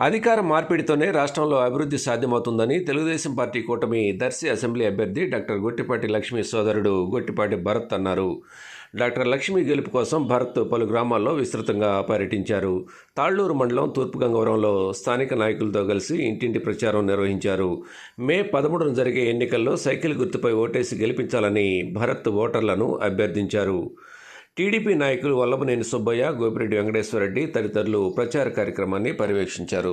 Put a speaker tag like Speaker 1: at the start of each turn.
Speaker 1: అధికార మార్పిడితోనే రాష్ట్రంలో అభివృద్ధి సాధ్యమవుతుందని తెలుగుదేశం పార్టీ కూటమి దర్శి అసెంబ్లీ అభ్యర్థి డాక్టర్ గొట్టిపాటి లక్ష్మి సోదరుడు గొట్టిపాటి భరత్ అన్నారు. డాక్టర్ లక్ష్మి గెలుపు కోసం భరత్ పలు గ్రామాల్లో విస్తృతంగా పర్యటించారు. తాళ్ళూరు మండలం తూర్పుగంగవరంలో స్థానిక నాయకులతో కలిసి ఇంటింటి ప్రచారం నిర్వహించారు. మే పదమూడున జరిగే ఎన్నికల్లో సైకిల్ గుర్తుపై ఓటేసి గెలిపించాలని భరత్ ఓటర్లను అభ్యర్థించారు. టీడీపీ నాయకులు వల్లభనేని సుబ్బయ్య గోపిరెడ్డి వెంకటేశ్వరరెడ్డి తదితరులు ప్రచార కార్యక్రమాన్ని పర్యవేక్షించారు.